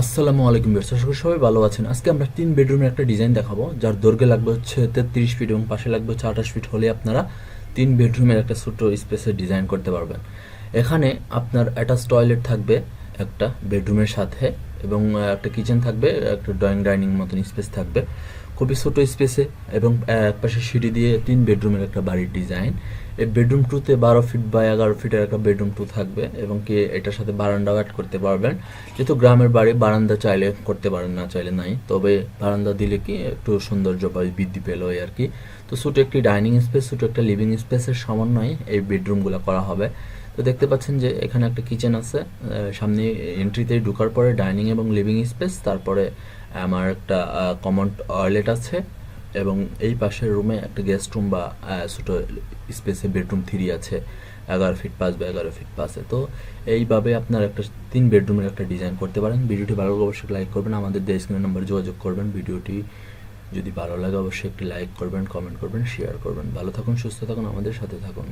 আসসালামু আলাইকুম বিয়ার্স আশা সবাই ভালো আছেন। আজকে আমরা তিন বেডরুমের একটা ডিজাইন দেখাবো, যার দৈর্ঘ্য লাগবে হচ্ছে তেত্রিশ ফিট এবং পাশে লাগবে হচ্ছে আঠাশ ফিট হলে আপনারা তিন বেডরুমের একটা ছোট্ট স্পেসের ডিজাইন করতে পারবেন। এখানে আপনার অ্যাটাচ টয়লেট থাকবে একটা বেডরুমের সাথে এবং একটা কিচেন থাকবে একটা ড্রয়িং ডাইনিং মতন স্পেস থাকবে। খুবই ছোট স্পেসে এবং আহ, এক পাশে সিঁড়ি দিয়ে তিন বেডরুমের একটা বাড়ির ডিজাইন এই বেডরুম টুতে বারো ফিট বা এগারো ফিটের একটা বেডরুম টু থাকবে এবং কি এটার সাথে বারান্দাও অ্যাড করতে পারবেন। যেহেতু গ্রামের বাড়ি বারান্দা চাইলে করতে পারেন না চাইলে নাই। তবে বারান্দা দিলে কি একটু সৌন্দর্য বা বৃদ্ধি পেল আর কি। তো ছোটো একটি ডাইনিং স্পেস ছোটো একটা লিভিং স্পেসের সমন্বয়ে এই বেডরুমগুলো করা হবে। তো দেখতে পাচ্ছেন যে এখানে একটা কিচেন আছে সামনে এন্ট্রিতে ঢোকার পরে ডাইনিং এবং লিভিং স্পেস তারপরে আমার একটা কমন টয়লেট আছে এবং এই পাশের রুমে একটা গেস্ট রুম বা ছোট স্পেসে বেডরুম থ্রি আছে, এগারো ফিট পাঁচ বা এগারো ফিট পাঁচে তো এইভাবে আপনার একটা তিন বেডরুমের একটা ডিজাইন করতে পারেন। ভিডিওটি ভালো লাগে অবশ্যই লাইক করবেন, আমাদের স্ক্রিনের নাম্বার যোগাযোগ করবেন। ভিডিওটি যদি ভালো লাগে অবশ্যই একটি লাইক করবেন কমেন্ট করবেন শেয়ার করবেন। ভালো থাকুন, সুস্থ থাকুন, আমাদের সাথে থাকুন।